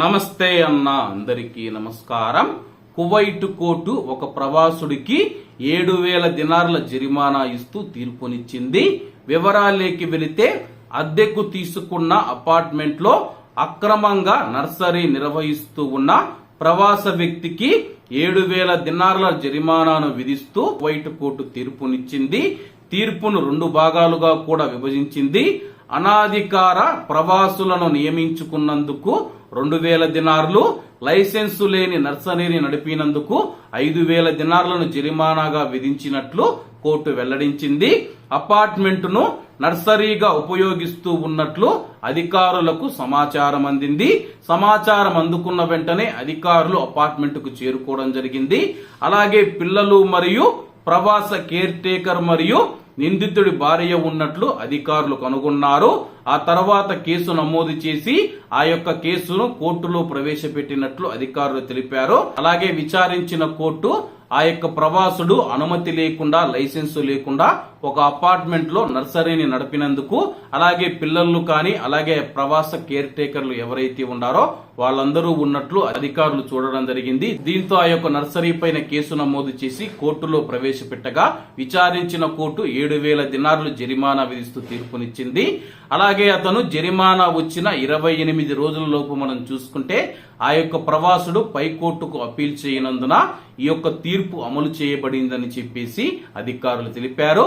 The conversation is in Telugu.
నమస్తే అన్న అందరికీ నమస్కారం. కువైట్ కోర్టు ఒక ప్రవాసుడికి ఏడు వేల దినార్ల జరిమానా ఇస్తూ తీర్పునిచ్చింది. వివరాలేకి వెళితే అద్దెకు తీసుకున్న అపార్ట్మెంట్లో అక్రమంగా నర్సరీ నిర్వహిస్తూ ఉన్న ప్రవాస వ్యక్తికి ఏడు వేల దినార్ల జరిమానాను విధిస్తూ కువైట్ కోర్టు తీర్పునిచ్చింది. తీర్పును రెండు భాగాలుగా కూడా విభజించింది. అనాధికార ప్రవాసులను నియమించుకున్నందుకు రెండు వేల దినార్లు లైసెన్సు లేని నర్సరీని నడిపినందుకు ఐదు వేల దినార్లను జరిమానాగా విధించినట్లు కోర్టు వెల్లడించింది. అపార్ట్మెంట్ను నర్సరీగా ఉపయోగిస్తూ ఉన్నట్లు అధికారులకు సమాచారం అందింది. సమాచారం అందుకున్న వెంటనే అధికారులు అపార్ట్మెంట్కు చేరుకోవడం జరిగింది. అలాగే పిల్లలు మరియు ప్రవాస కేర్ టేకర్ మరియు నిందితుడి భార్య ఉన్నట్లు అధికారులు కనుగొన్నారు. ఆ తర్వాత కేసు నమోదు చేసి ఆ యొక్క కేసును కోర్టులో ప్రవేశపెట్టినట్లు అధికారులు తెలిపారు. అలాగే విచారించిన కోర్టు ఆ యొక్క ప్రవాసుడు అనుమతి లేకుండా లైసెన్సు లేకుండా ఒక అపార్ట్మెంట్లో నర్సరీని నడిపినందుకు అలాగే పిల్లలు కానీ అలాగే ప్రవాస కేర్ టేకర్లు ఎవరైతే ఉన్నారో వాళ్ళందరూ ఉన్నట్లు అధికారులు చూడడం జరిగింది. దీంతో ఆ యొక్క నర్సరీ పైన కేసు నమోదు చేసి కోర్టులో ప్రవేశపెట్టగా విచారించిన కోర్టు ఏడు వేల దినార్లు జరిమానా విధిస్తూ తీర్పునిచ్చింది. అలాగే అతను జరిమానా వచ్చిన ఇరవై ఎనిమిది రోజుల లోపు మనం చూసుకుంటే ఆ యొక్క ప్రవాసుడు పై కోర్టుకు అప్పీల్ చేయనందున ఈ యొక్క తీర్పు అమలు చేయబడిందని చెప్పేసి అధికారులు తెలిపారు.